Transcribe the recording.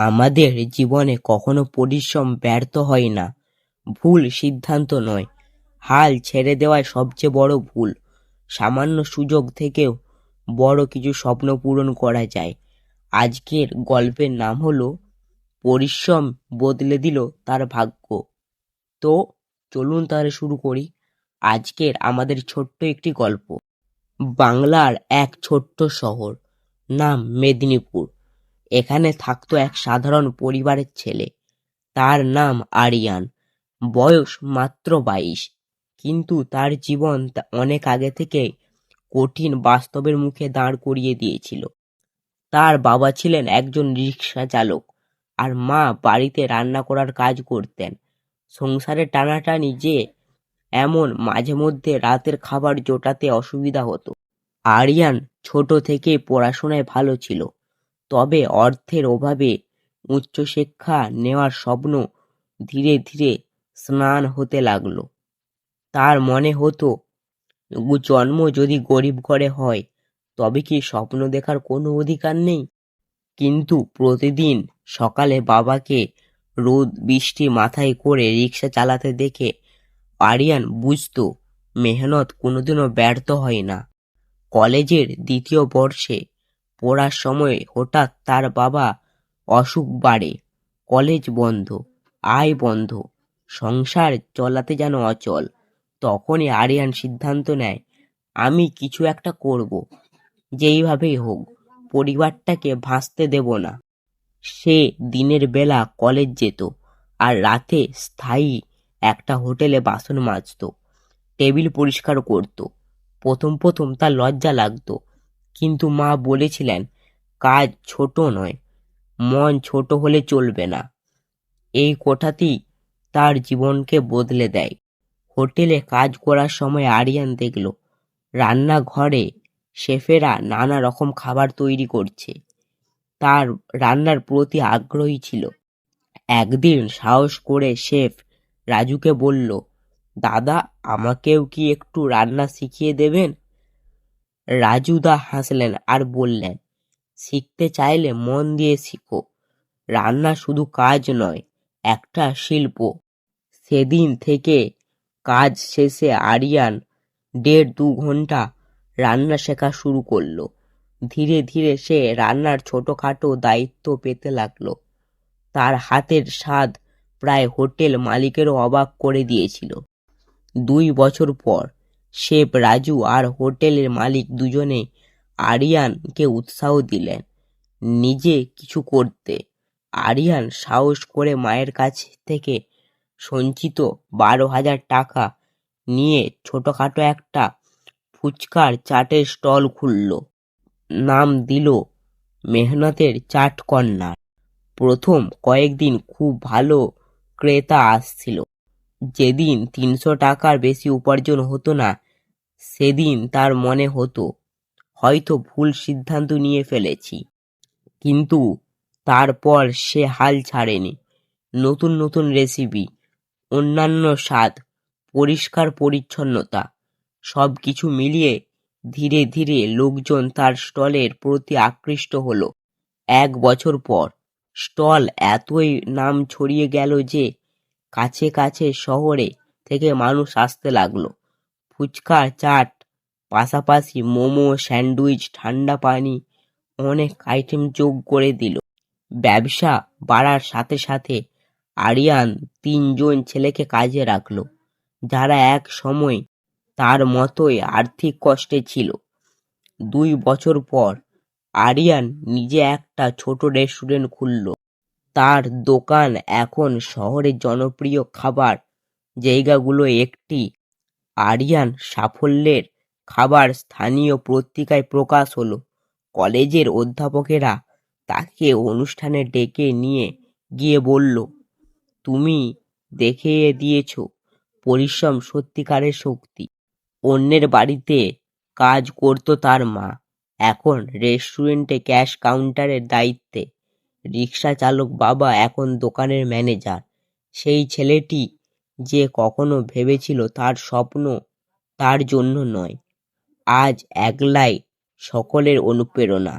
আমাদের জীবনে কখনো পরিশ্রম ব্যর্থ হয় না, ভুল সিদ্ধান্ত নয়, হাল ছেড়ে দেওয়াই সবচেয়ে বড় ভুল। সামান্য সুযোগ থেকেও বড় কিছু স্বপ্ন পূরণ করা যায়। আজকের গল্পের নাম হলো পরিশ্রম বদলে দিল তার ভাগ্য। তো চলুন তাহলে শুরু করি আজকের আমাদের ছোট্ট একটি গল্প। বাংলার এক ছোট্ট শহর, নাম মেদিনীপুর। এখানে থাকতো এক সাধারণ পরিবারের ছেলে। তার নাম আরিয়ান। বয়স মাত্র বাইশ। কিন্তু তার জীবন অনেক আগে থেকে কঠিন বাস্তবের মুখে দাঁড় করিয়ে দিয়েছিল। তার বাবা ছিলেন একজন রিক্সা চালক আর মা বাড়িতে রান্না করার কাজ করতেন। সংসারে টানাটানি যে এমন মাঝে মধ্যে রাতের খাবার জোটাতে অসুবিধা হতো। আরিয়ান ছোট থেকে পড়াশোনায় ভালো ছিল তবে অর্থের অভাবে উচ্চশিক্ষা নেওয়ার স্বপ্ন ধীরে ধীরে স্নান হতে লাগল। তার মনে হতো জন্ম যদি গরিব ঘরে হয়, তবে কি স্বপ্ন দেখার কোনো অধিকার নেই? কিন্তু প্রতিদিন সকালে বাবাকে রোদ, বৃষ্টি মাথায় করে রিক্সা চালাতে দেখে আরিয়ান বুঝতো, মেহনত কোনোদিনও ব্যর্থ হয় না। কলেজের দ্বিতীয় বর্ষে পড়ার সময় হঠাৎ তার বাবা অসুখ বাড়ে, কলেজ বন্ধ, আয় বন্ধ, সংসার চলাতে যেন অচল। তখনই আরিয়ান সিদ্ধান্ত নেয়, আমি কিছু একটা করব, যেইভাবেই হোক, পরিবারটাকে ভাসতে দেব না। সে দিনের বেলা কলেজ যেত আর রাতে স্থায়ী একটা হোটেলে বাসন মাজতো, টেবিল পরিষ্কার করত, প্রথম প্রথম তার লজ্জা লাগতো কিন্তু মা বলেছিলেন, কাজ ছোট নয়, মন ছোট হলে চলবে না। এই কোঠাতেই তার জীবনকে বদলে দেয়। হোটেলে কাজ করার সময় আরিয়ান দেখল, রান্নাঘরে শেফেরা নানা রকম খাবার তৈরি করছে। তার রান্নার প্রতি আগ্রহী ছিল। একদিন সাহস করে শেফ রাজুকে বলল, দাদা, আমাকেও কি একটু রান্না শিখিয়ে দেবেন? রাজুদা হাসলেন আর বললেন, শিখতে চাইলে মন দিয়ে শিখো। রান্না শুধু কাজ নয়, একটা শিল্প। সেদিন থেকে কাজ শেষে আরিয়ান দেড় দু ঘণ্টা রান্না শেখা শুরু করল। ধীরে ধীরে সে রান্নার ছোটখাটো দায়িত্ব পেতে লাগল। তার হাতের স্বাদ প্রায় হোটেল মালিকেরও অবাক করে দিয়েছিল। দুই বছর পর শেফ রাজু আর হোটেলের মালিক দুজনে আরিয়ানকে উৎসাহ দিলেন নিজে কিছু করতে। আরিয়ান সাহস করে মায়ের কাছ থেকে সঞ্চিত বারো হাজার টাকা নিয়ে ছোটখাটো একটা ফুচকার চাটের স্টল খুলল। নাম দিল মেহনতের চাট প্রথম কয়েকদিন খুব ভালো ক্রেতা আসছিল। যেদিন তিনশো টাকার বেশি উপার্জন হতো না, সেদিন তার মনে হতো, হয়তো ভুল সিদ্ধান্ত নিয়ে ফেলেছি। কিন্তু তারপর সে হাল ছাড়েনি। নতুন নতুন রেসিপি অন্যান্য স্বাদ, পরিষ্কার পরিচ্ছন্নতা সব কিছু মিলিয়ে ধীরে ধীরে লোকজন তার স্টলের প্রতি আকৃষ্ট হলো। এক বছর পর স্টল এতই নাম ছড়িয়ে গেল যে কাছে কাছে শহরে থেকে মানুষ আসতে লাগল। ফুচকা চাট, পাশাপাশি মোমো, স্যান্ডউইচ, ঠান্ডা পানি, অনেক আইটেম যোগ করে দিল। ব্যবসা বাড়ার সাথে সাথে আরিয়ান তিনজন ছেলেকে কাজে রাখল, যারা এক সময় তার মতোই আর্থিক কষ্টে ছিল। দুই বছর পর আরিয়ান নিজে একটা ছোট রেস্টুরেন্ট খুলল। তার দোকান এখন শহরের জনপ্রিয় খাবার। জায়গাগুলো একটি আরিয়ান সাফল্যের খাবার স্থানীয় পত্রিকায় প্রকাশ হলো। কলেজের অধ্যাপকেরা তাকে অনুষ্ঠানে ডেকে নিয়ে গিয়ে বলল, তুমি দেখিয়ে দিয়েছ পরিশ্রম সত্যিকারের শক্তি। অন্যের বাড়িতে কাজ করতো তার মা। এখন রেস্টুরেন্টে ক্যাশ কাউন্টারের দায়িত্বে। রিক্সা চালক বাবা এখন দোকানের ম্যানেজার। সেই ছেলেটি যে কখনো ভেবেছিল তার স্বপ্ন তার জন্য নয়, আজ একলাই সকলের অনুপ্রেরণা।